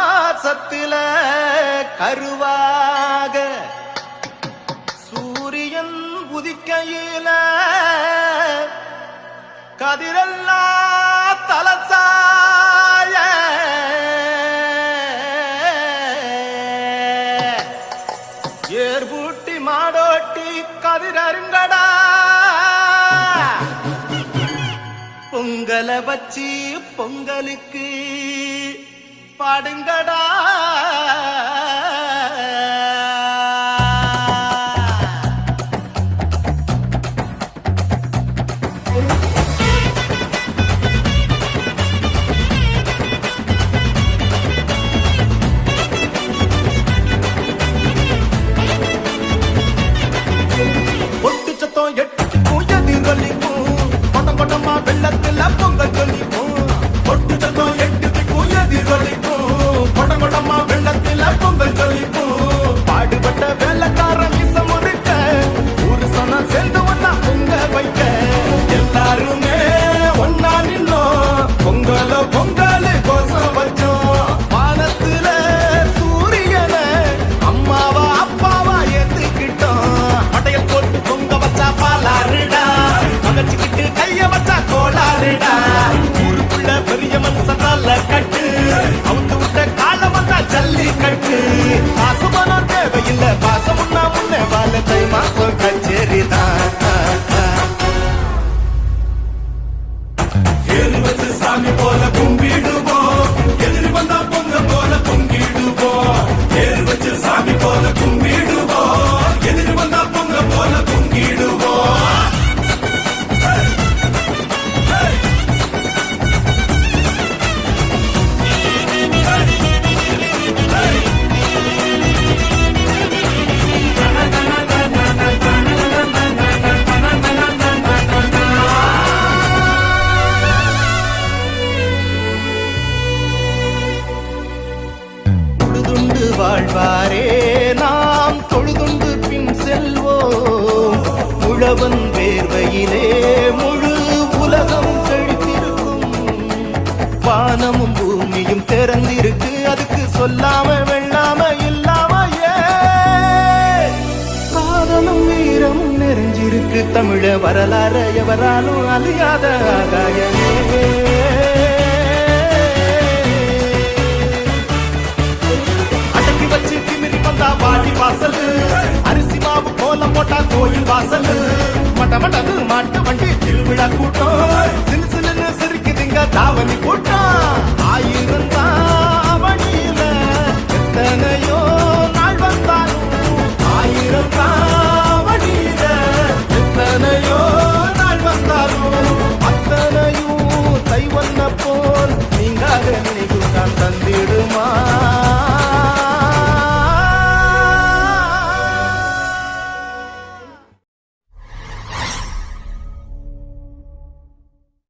ஆகாசத்தில கருவாக. சூரியன் உதிக்கையில கதிரல்லா தலசாய. ஏர்பூட்டி மாடோட்டி கதிரருங்கடா. பொங்கலை வச்சு பொங்கலுக்கு பாடுங்கடா. ஒட்டு சத்தம் எட்டுக்கும் எதிரொலிக்கும். கொட்டம் கொட்டமா வெள்ளத்தில் பொங்கல் தொழுதுண்டு வாழ்வாரே நாம் தொழுதுண்டு பின் செல்வோம். உழவன் வேர்வையிலே முழு உலகம் செழித்திருக்கும். வானமும் பூமியும் திறந்திருக்கு அதுக்கு சொல்லாம வெள்ளாம இல்லாம ஏன் காதலும் வீரமும் நிறைஞ்சிருக்கு தமிழ வரலாறு எவராலும் அழியாத ஆகாயமே வாசல். அரிசி மாவு கோலம் போட்டா கோயில் வாசல். மட்ட மட்டது மாட்டு வண்டி திருவிழா கூட்டம். சிலு சிலுன்னு சிரிக்குதுங்க தாவணி கூட்டம். ஆயிரம் தாவணியில